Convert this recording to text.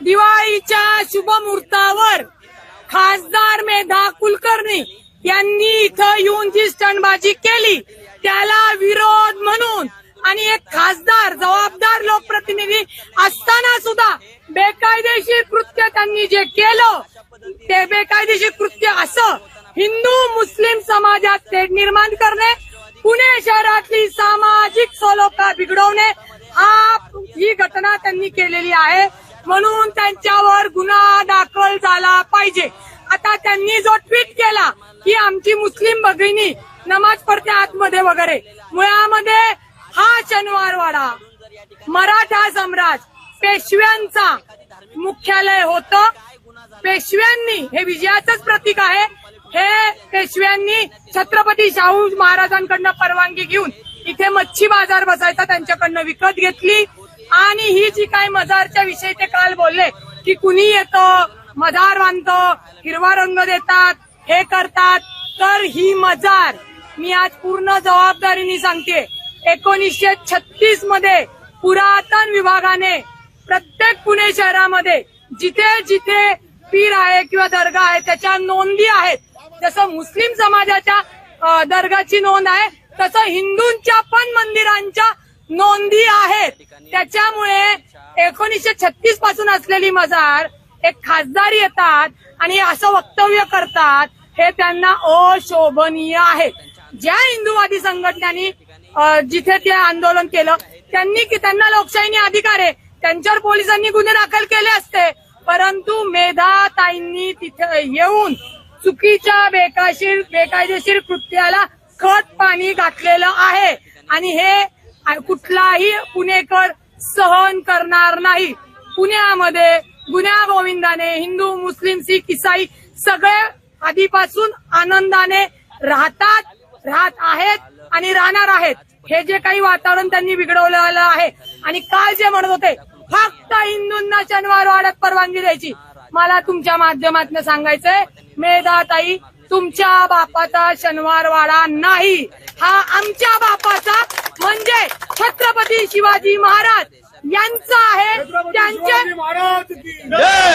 दिवाळीच्या शुभमुहूर्तावर खासदार मेधा कुलकर्णी यांनी इथं येऊन जी स्टंडबाजी केली त्याला विरोध म्हणून आणि एक खासदार जबाबदार लोकप्रतिनिधी असताना सुद्धा बेकायदेशीर कृत्य त्यांनी जे केलं ते बेकायदेशीर कृत्य असं हिंदू मुस्लिम समाजात ते निर्माण करणे पुणे शहरातली सामाजिक सलोखा बिघडवणे हा ही घटना त्यांनी केलेली आहे. म्हणून त्यांच्यावर गुन्हा दाखल झाला पाहिजे. आता त्यांनी जो ट्विट केला की आमची मुस्लिम भगिनी नमाज पडते आतमध्ये वगैरे मुळामध्ये हा शनिवारवाडा मराठा सम्राट पेशव्यांचा मुख्यालय होतं. पेशव्यांनी हे विजयाचंच प्रतीक आहे. हे पेशव्यांनी छत्रपती शाहू महाराजांकडनं परवानगी घेऊन इथे मच्छी बाजार बसायचा त्यांच्याकडनं विकत घेतली. आणि ही जी काय मजारच्या विषयी ते काल बोलले की कुणी येतं मजार बांधतं हिरवा रंग देतात हे करतात तर ही मजार. मी आज पूर्ण जबाबदारीने सांगते एकोणीसशे छत्तीसमध्ये पुरातन विभागाने प्रत्येक पुणे शहरामध्ये जिथे जिथे पीर आहे किंवा दर्गा आहे त्याच्या नोंदी आहेत. जसं मुस्लिम समाजाच्या दर्गाची नोंद आहे तसं हिंदूंच्या पण मंदिरांच्या नोंदी आहेत. त्याच्यामुळे एकोणीसशे छत्तीसपासून असलेली मजार एक खासदार येतात आणि असं वक्तव्य करतात हे त्यांना अशोभनीय आहे. ज्या हिंदूवादी संघटनांनी जिथे ते आंदोलन केलं त्यांनी की त्यांना लोकशाहीने अधिकार आहे त्यांच्यावर पोलिसांनी गुन्हे दाखल केले असते परंतु मेधा ताईंनी तिथे येऊन चुकीच्या बेकाशीर बेकायदेशीर कृत्याला खत पाणी घातलेलं आहे. आणि हे कुठलाही पुणेकर सहन करणार नाही. पुण्यामध्ये गुन्हा गोविंदाने हिंदू मुस्लिम सिख इसाई सगळे आधीपासून आनंदाने राहतात राहत आहेत आणि राहणार आहेत. हे जे काही वातावरण त्यांनी बिघडवलेलं आहे आणि काल जे म्हणत होते फक्त हिंदूंना शनिवार वाड्यात परवानगी द्यायची. मला तुमच्या माध्यमातून सांगायचंय मेधाताई तुमच्या बापाचा शनिवारवाडा नाही. हा आमच्या बापाचा म्हणजे छत्रपती शिवाजी महाराज यांचा आहे. त्यांचे